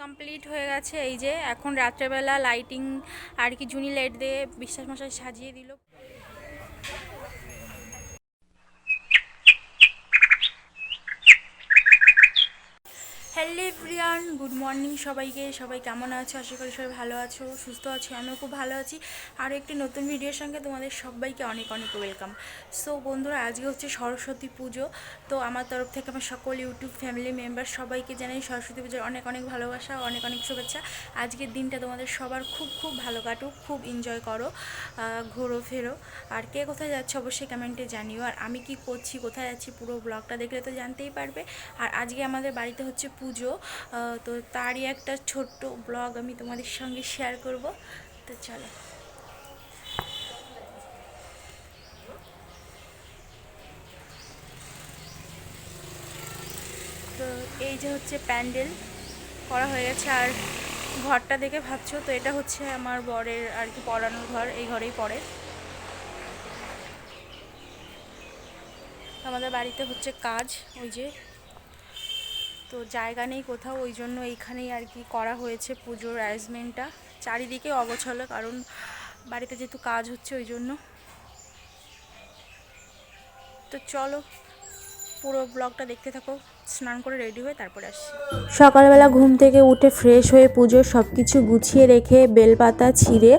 Complete হয়ে গেছে, এই যে এখন রাত্রেবেলা লাইটিং আর কি জুনি লাইট দিয়ে বিশ্বাস মশাই সাজিয়ে দিল। হ্যালো এভরিওয়ান, গুড মর্নিং সবাইকে। সবাই কেমন আছো? আশা করি সবাই ভালো আছো, সুস্থ আছো, আমিও খুব ভালো আছি। আরও একটি নতুন ভিডিওর সঙ্গে তোমাদের সবাইকে অনেক অনেক ওয়েলকাম। সো বন্ধুরা, আজকে হচ্ছে সরস্বতী পুজো। তো আমার তরফ থেকে আমার সকল ইউটিউব ফ্যামিলি মেম্বার সবাইকে জানাই সরস্বতী পুজোর অনেক অনেক ভালোবাসা, অনেক অনেক শুভেচ্ছা। আজকের দিনটা তোমাদের সবার খুব খুব ভালো কাটুক, খুব এনজয় করো ঘোরো, ফেরো। আর কে কোথায় যাচ্ছে অবশ্যই কমেন্টে জানিও। আর আমি কি করছি, কোথায় যাচ্ছি পুরো ব্লগটা দেখলে তো জানতেই পারবে। আর আজকে আমাদের বাড়িতে হচ্ছে পুজো। আহ, তো তারই একটা ছোট্ট ব্লগ আমি তোমাদের সঙ্গে শেয়ার করব। তো চলো। তো এই যে হচ্ছে প্যান্ডেল করা হয়ে গেছে। আর ঘরটা দেখে ভাবছ তো এটা হচ্ছে আমার বরের আর কি পড়ানোর ঘর এই ঘরেই পড়ে। আমাদের বাড়িতে হচ্ছে কাজ ওই যে তো জায়গা নেই কোথাও, ওই জন্য এইখানেই আর কি করা হয়েছে পুজোর অ্যারেঞ্জমেন্টটা চারিদিকে অগোছলে, কারণ বাড়িতে যেহেতু কাজ হচ্ছে ওই জন্য। তো চলো পুরো ব্লগটা দেখতে থাকো। স্নান করে রেডি হয়ে তারপরে আসি সকালবেলা ঘুম থেকে উঠে ফ্রেশ হয়ে পুজোর সব কিছু গুছিয়ে রেখে বেলপাতা ছিঁড়ে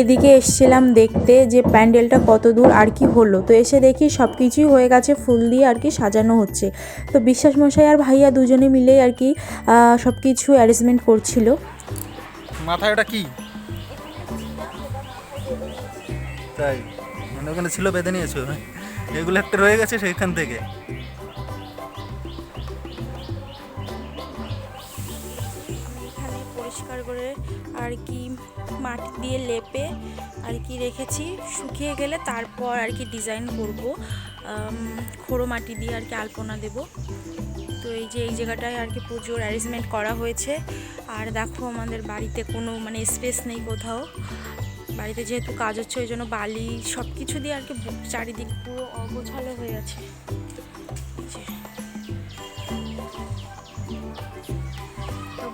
এদিকে এসছিলাম দেখতে যে প্যান্ডেলটা কত দূর আর কি হলো। তো এসে দেখি সব কিছুই হয়ে গেছে ফুল দিয়ে আর কি সাজানো হচ্ছে। তো বিশ্বাস মশাই আর ভাইয়া দুজনে মিলেই আর কি সব কিছু অ্যারেঞ্জমেন্ট করছিল। মাথায় ওটা কি? তাই মানে ওখানে ছিল বেঁধে নিয়েছো? এগুলো একটা রয়ে গেছে সেইখান থেকে। করে আর কি মাটি দিয়ে লেপে আর কি রেখেছি। শুকিয়ে গেলে তারপর আর কি ডিজাইন করব। খোড়ো মাটি দিয়ে আর কি আলপনা দেব। তো এই যে, এই জায়গাটায় আর কি পুজোর অ্যারেঞ্জমেন্ট করা হয়েছে। আর দেখো আমাদের বাড়িতে কোনো মানে স্পেস নেই কোথাও। বাড়িতে যেহেতু কাজ হচ্ছে, ওই জন্য বালি সব কিছু দিয়ে আর কি চারিদিক পুরো অগোছালো হয়ে আছে।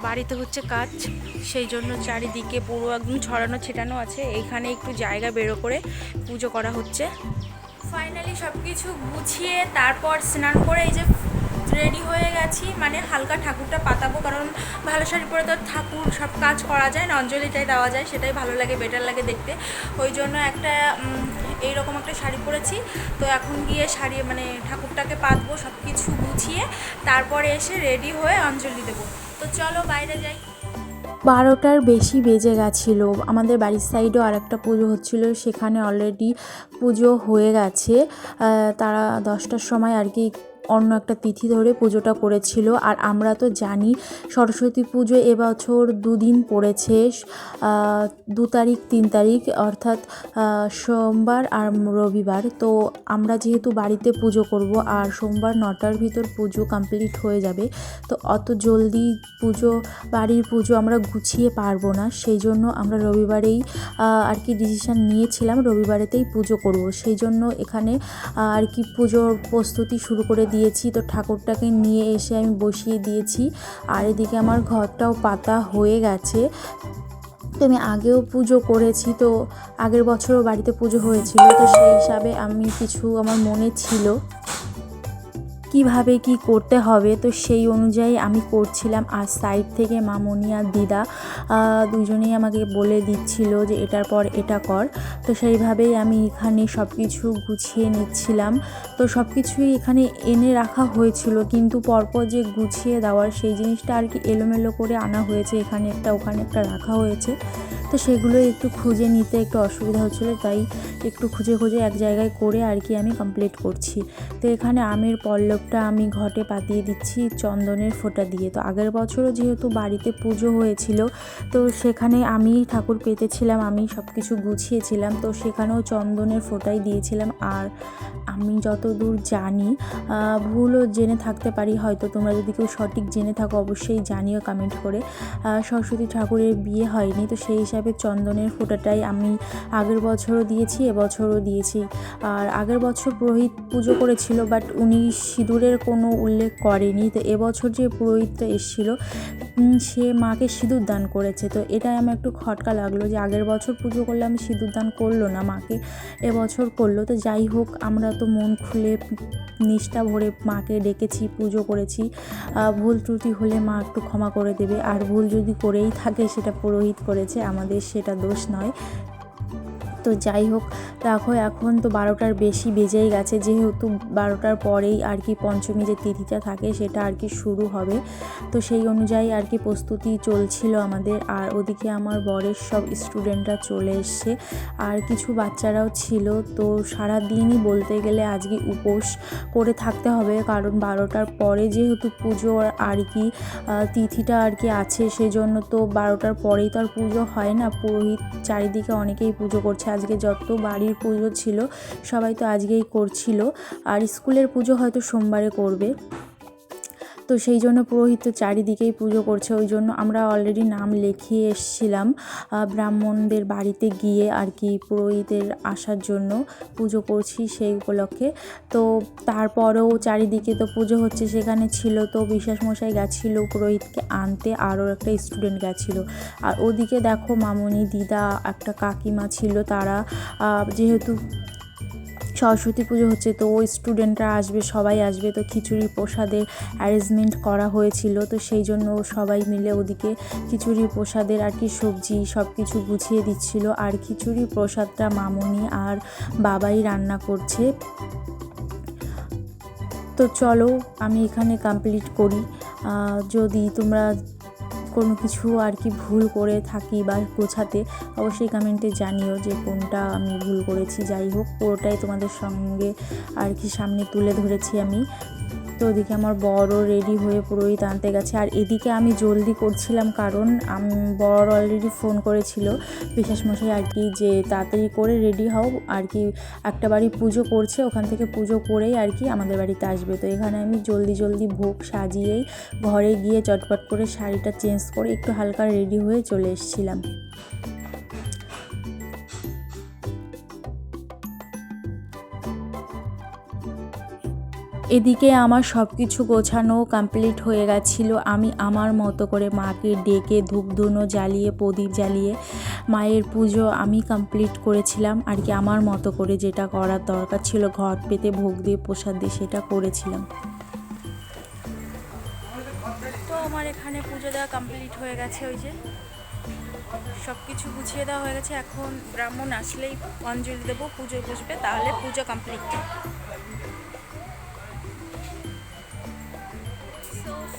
বাড়িতে হচ্ছে কাজ, সেই জন্য চারিদিকে পুরো একদম ছড়ানো ছিটানো আছে। এইখানে একটু জায়গা বেরো করে পুজো করা হচ্ছে। ফাইনালি সব কিছু গুছিয়ে তারপর স্নান করে এই যে রেডি হয়ে গেছি। মানে হালকা ঠাকুরটা পাতাবো, কারণ ভালো শাড়ি পরে তো ঠাকুর, সব কাজ করা যায়, না অঞ্জলিটাই দেওয়া যায়, সেটাই ভালো লাগে বেটার লাগে দেখতে। ওই জন্য একটা এইরকম একটা শাড়ি পরেছি। তো এখন গিয়ে শাড়ি মানে ঠাকুরটাকে পাতবো সব কিছু গুছিয়ে তারপরে এসে রেডি হয়ে অঞ্জলি দেবো। তো চলো বাইরে যাই। বারোটার বেশি বেজে গেছিল। আমাদের বাড়ির সাইডেও আর একটা পুজো হচ্ছিল, সেখানে অলরেডি পুজো হয়ে গেছে। তারা দশটার সময় আর কি অন্য একটা তিথি ধরে পুজোটা করেছিল আর আমরা তো জানি সরস্বতী পুজো এবছর দুদিন পড়েছে। দু তারিখ, তিন তারিখ অর্থাৎ সোমবার আর রবিবার। তো আমরা যেহেতু বাড়িতে পুজো করব আর সোমবার নটার ভিতর পুজো কমপ্লিট হয়ে যাবে, তো অত জলদি পুজো, বাড়ির পুজো আমরা গুছিয়ে পারব না। সেই জন্য আমরা রবিবারেই আর কি ডিসিশান নিয়েছিলাম রবিবারেতেই পুজো করব। সেই জন্য এখানে আর কি পুজোর প্রস্তুতি শুরু করে দিয়েছি তো ঠাকুরটাকে নিয়ে এসে আমি বসিয়ে দিয়েছি। আর এদিকে আমার ঘরটাও পাতা হয়ে গেছে। তো আমি আগেও পুজো করেছি তো আগের বছরও বাড়িতে পুজো হয়েছিল। তো সেই হিসাবে আমি কিছু আমার মনে ছিল। কীভাবে কি করতে হবে, তো সেই অনুযায়ী আমি করছিলাম। আর সাইড থেকে মামনি আর দিদা দুজনেই আমাকে বলে দিচ্ছিল যে এটার পর এটা কর। তো সেইভাবেই আমি এখানে সব কিছু গুছিয়ে নিচ্ছিলাম। তো সব কিছুই এখানে এনে রাখা হয়েছিল, কিন্তু পরপর যে গুছিয়ে দেওয়ার সেই জিনিসটা আর কি এলোমেলো করে আনা হয়েছে। এখানে একটা, ওখানে একটা রাখা হয়েছে। তো সেগুলো একটু খুঁজে নিতে একটু অসুবিধা হচ্ছিল, তাই একটু খুঁজে খুঁজে এক জায়গায় করে আর কি আমি কমপ্লিট করছি। তো এখানে আমের পল্লব দুধটা আমি ঘটে পাতিয়ে দিচ্ছি চন্দনের ফোঁটা দিয়ে। তো আগের বছরও যেহেতু বাড়িতে পুজো হয়েছিল, তো সেখানে আমি ঠাকুর পেতেছিলাম, আমি সব কিছু গুছিয়েছিলাম, তো সেখানেও চন্দনের ফোঁটাই দিয়েছিলাম। আর আমি যতদূর জানি ভুলও জেনে থাকতে পারি, হয়তো তোমরা যদি কেউ সঠিক জেনে থাকো অবশ্যই জানিও কমেন্ট করে। সরস্বতী ঠাকুরের বিয়ে হয়নি, তো সেই হিসাবে চন্দনের ফোঁটাটাই আমি আগের বছরও দিয়েছি, এবছরও দিয়েছি। আর আগের বছর পুরোহিত পুজো করেছিল বাট উনি সিঁদুরের কোনো উল্লেখ করেনি। তো এবছর যে পুরোহিতটা এসেছিল সে মাকে সিঁদুর দান করেছে। তো এটাই আমার একটু খটকা লাগল যে আগের বছর পুজো করলে আমি সিঁদুর দান করল না মাকে, এবছর করল। তো যাই হোক, আমরা তো মন খুলে নিষ্ঠা ভরে মাকে ডেকেছি, পুজো করেছি। ভুল ত্রুটি হলে মা একটু ক্ষমা করে দেবে। আর ভুল যদি করেই থাকে, সেটা পুরোহিত করেছে, আমাদের সেটা দোষ নয়। তো যাই হোক, দেখো এখন তো বারোটার বেশি বেজেই গেছে। যেহেতু বারোটার পরেই আর কি পঞ্চমী যে তিথিটা থাকে, সেটা আর কি শুরু হবে। তো সেই অনুযায়ী আর কি প্রস্তুতি চলছিল আমাদের। আর ওদিকে আমার বরের সব স্টুডেন্টরা চলে এসছে। আর কিছু বাচ্চারাও ছিল। তো সারা দিনই বলতে গেলে আজকে উপোস করে থাকতে হবে। কারণ বারোটার পরে যেহেতু পুজো আর কি তিথিটা আর কি আছে, সেজন্য তো বারোটার পরেই তো আর পুজো হয় না। পুরোহিত চারিদিকে অনেকেই পুজো করছে। আজকে যত বাড়ির পুজো ছিল, সবাই তো আজকেই করছিল। আর স্কুলের পুজো হয়তো সোমবারে করবে। তো সেই জন্য পুরোহিত তো চারিদিকেই পুজো করছে, ওই জন্য আমরা অলরেডি নাম লিখিয়ে এসেছিলাম ব্রাহ্মণদের বাড়িতে গিয়ে আর কি পুরোহিতের আসার জন্য পুজো করছি সেই উপলক্ষে। তো তারপরেও চারিদিকে তো পুজো হচ্ছে, সেখানে ছিল তো বিশ্বাস মশাই গেছিল পুরোহিতকে আনতে, আরও একটা স্টুডেন্ট গেছিল। আর ওদিকে দেখো মামনি, দিদা, একটা কাকিমা ছিল, তারা যেহেতু সরস্বতী পুজো হচ্ছে, তো ওই স্টুডেন্টরা আসবে, সবাই আসবে, তো খিচুড়ি প্রসাদের অ্যারেঞ্জমেন্ট করা হয়েছিল, তো সেই জন্য সবাই মিলে ওদিকে খিচুড়ি প্রসাদের আর কি সবজি সব কিছু গুছিয়ে দিচ্ছিল। আর খিচুড়ি প্রসাদটা মামুনি আর বাবাই রান্না করছে। তো চলো, আমি এখানে কমপ্লিট করি। যদি তোমরা কোনো কিছু আর কি ভুল করে থাকি বা গোছাতে, অবশ্যই কমেন্টে জানিও যে কোনটা আমি ভুল করেছি। যাই হোক পুরোটাই তোমাদের সঙ্গে আর কি সামনে তুলে ধরেছি আমি। তো ওদিকে আমার বড় রেডি হয়ে পুরোহিত আনতে গেছে। আর এদিকে আমি জলদি করছিলাম কারণ বড় অলরেডি ফোন করেছিল। মশাই, আর কি যে তাড়াতাড়ি করে রেডি হও, আর কি একটা বাড়ি পুজো করছে, ওখান থেকে পুজো করেই আর কি আমাদের বাড়িতে আসবে। তো এখানে আমি জলদি জলদি ভোগ সাজিয়েই ঘরে গিয়ে চটপট করে শাড়িটা চেঞ্জ করে একটু হালকা রেডি হয়ে চলে এসেছিলাম। এদিকে আমার সব কিছু গোছানো কমপ্লিট হয়ে গেছিল। আমি আমার মতো করে মাকে ডেকে ধূপধুনো জ্বালিয়ে, প্রদীপ জ্বালিয়ে মায়ের পুজো আমি কমপ্লিট করেছিলাম। আর কি আমার মতো করে যেটা করার দরকার ছিল, ঘট পেতে, ভোগ দিয়ে, প্রসাদ দিয়ে সেটা করেছিলাম। তো আমার এখানে পুজো দেওয়া কমপ্লিট হয়ে গেছে ওই যে। সব কিছু গুছিয়ে দেওয়া হয়ে গেছে। এখন ব্রাহ্মণ আসলেই অঞ্জলি দেবো পুজো বসবে, তাহলে পুজো কমপ্লিট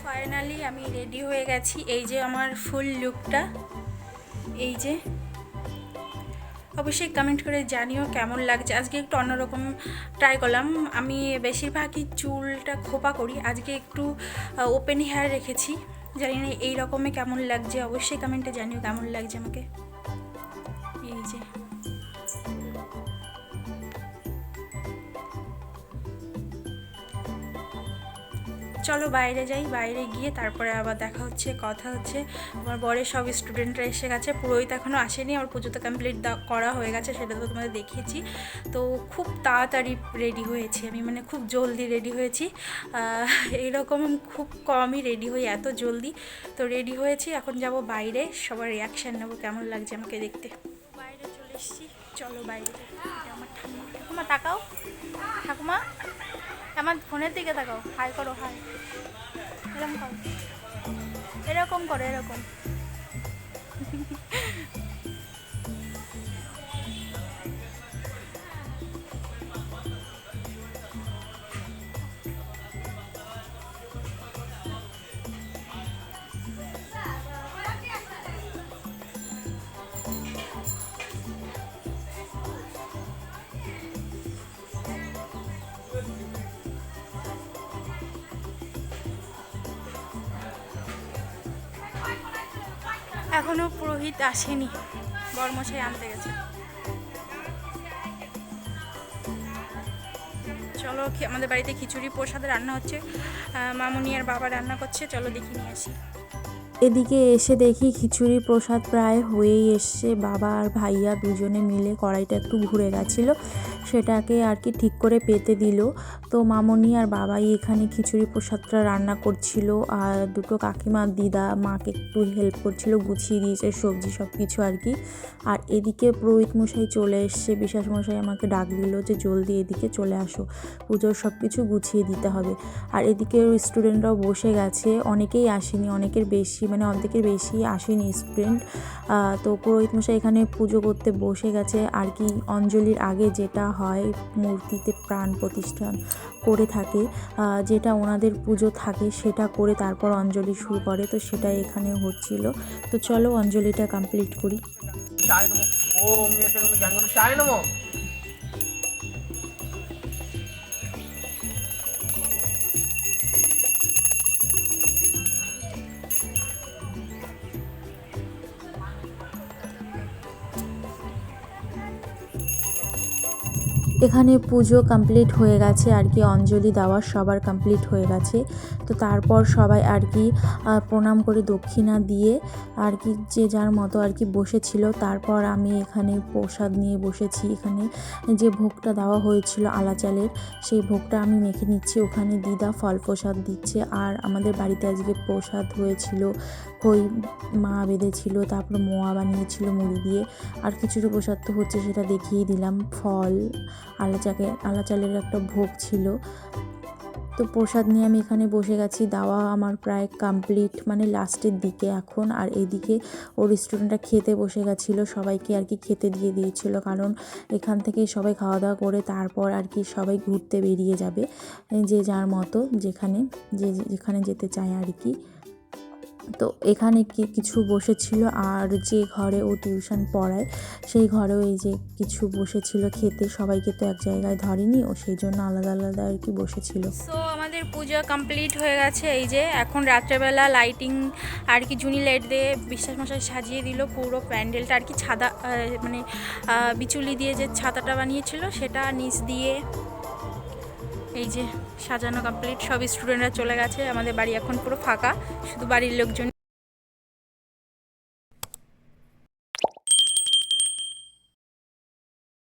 ফাইনালি আমি রেডি হয়ে গেছি। এই যে আমার ফুল লুকটা। এই যে। অবশ্যই কমেন্ট করে জানিও কেমন লাগছে। আজকে একটু অন্যরকম ট্রাই করলাম। আমি বেশিরভাগই চুলটা খোপা করি। আজকে একটু ওপেন হেয়ার রেখেছি। জানি না এই রকমে কেমন লাগছে। অবশ্যই কমেন্টে জানিও কেমন লাগছে আমাকে। এই যে। চলো বাইরে যাই, বাইরে গিয়ে তারপরে আবার দেখা হচ্ছে, কথা হচ্ছে। আমার বরের সব স্টুডেন্টরা এসে গেছে, পুরোহিত এখনও আসেনি, আমার পুজো তো কমপ্লিট করা হয়ে গেছে, সেটা তো তোমাদের দেখিয়েছি। তো খুব তাড়াতাড়ি রেডি হয়েছি আমি মানে খুব জলদি রেডি হয়েছি। এইরকম খুব কমই রেডি হই, এত জলদি। তো রেডি হয়েছি, এখন যাব বাইরে, সবার রিয়াকশান নেব, কেমন লাগছে আমাকে দেখতে? এসেছি। চলো বাইরে। আমার ঠাকুমা। ঠাকুমা, তাকাও। ঠাকুমা, আমার ফোনের দিকে তাকাও। হাই করো, হাই। এরকম করো। এরকম করো, এরকম। এখনও পুরোহিত আসেনি। বরমশাই আনতে গেছে। চলো আমাদের বাড়িতে খিচুড়ি প্রসাদ রান্না হচ্ছে। মামুনি আর বাবা রান্না করছে, চলো দেখি নিয়ে আসি। এদিকে এসে দেখি খিচুড়ি প্রসাদ প্রায় হয়েই এসছে। বাবা আর ভাইয়া দুজনে মিলে কড়াইটা একটু ঘুরে গেছিল। সেটাকে আর কি ঠিক করে পেতে দিল। তো মামনি আর বাবাই এখানে খিচুড়ি প্রসাদটা রান্না করছিল আর দুটো কাকিমা দিদা মাকে একটু হেল্প করছিল, গুছিয়ে দিয়েছে সবজি সব কিছু আর কি। আর এদিকে পুরোহিত মশাই চলে এসছে, বিশ্বাস মশাই আমাকে ডাক দিল যে জলদি এদিকে চলে আসো, পুজোর সব কিছু গুছিয়ে দিতে হবে। আর এদিকে স্টুডেন্টরাও বসে গেছে, অনেকেই আসেনি, অনেকের বেশি মানে অর্ধেকের বেশি আসেনি স্টুডেন্ট তো পুরোহিত মশাই এখানে পুজো করতে বসে গেছে। আর কি অঞ্জলির আগে যেটা হয়, মূর্তিতে প্রাণ প্রতিষ্ঠান। করে থাকে যেটা ওনাদের পুজো থাকে সেটা করে তারপর অঞ্জলি শুরু করে, তো সেটা এখানে হচ্ছিল। তো চলো অঞ্জলিটা কমপ্লিট করি। এখানে পুজো কমপ্লিট হয়ে গেছে আর কি অঞ্জলি দেওয়া সবার কমপ্লিট হয়ে গেছে। তো তারপর সবাই আর কি প্রণাম করে দক্ষিণা দিয়ে আর কি যে যার মতো আর কি বসেছিল। তারপর আমি এখানে প্রসাদ নিয়ে বসেছি। এখানে যে ভোগটা দেওয়া হয়েছিল আলা চালের সেই ভোগটা আমি মেখে নিচ্ছি। ওখানে দিদা ফল প্রসাদ দিচ্ছে আর আমাদের বাড়িতে আজকে প্রসাদ হয়েছিল, খই মা বেঁধেছিল, তারপর মোয়া বানিয়েছিল মুড়ি দিয়ে। আর খিচুড়ি প্রসাদ তো হচ্ছে সেটা দেখিয়ে দিলাম, ফল আলা চাকে আলা চালের একটা ভোগ ছিল। তো প্রসাদ নিয়ে আমি এখানে বসে গেছি। দাওয়া আমার প্রায় কমপ্লিট মানে লাস্টের দিকে এখন। আর এদিকে ওর রেস্টুরেন্টটা খেতে বসে গেছিল। সবাইকে আর কি খেতে দিয়ে দিয়েছিল। কারণ এখান থেকে সবাই খাওয়া দাওয়া করে, তারপর আর কি সবাই ঘুরতে বেরিয়ে যাবে যে যার মতো যেখানে, যে যেখানে যেতে চায় আর কি। তো এখানে কি কিছু বসেছিল আর যে ঘরে ও টিউশন পড়ায়, সেই ঘরেও এই যে কিছু বসেছিল খেতে, সবাইকে তো এক জায়গায় ধরেনি, ও সেই জন্য আলাদা আলাদা আর কি বসেছিল। তো আমাদের পূজা কমপ্লিট হয়ে গেছে, এই যে এখন রাত্রেবেলা লাইটিং আর কি জুনি লাইট দিয়ে বিশ্বাস মশাই সাজিয়ে দিল, পুরো প্যান্ডেলটা আর কি ছাদা মানে বিচুলি দিয়ে যে ছাতাটা বানিয়েছিল, সেটা নিচ দিয়ে এই যে সাজানো কমপ্লিট সব স্টুডেন্টরা চলে গেছে। আমাদের বাড়ি এখন পুরো ফাঁকা, শুধু বাড়ির লোকজন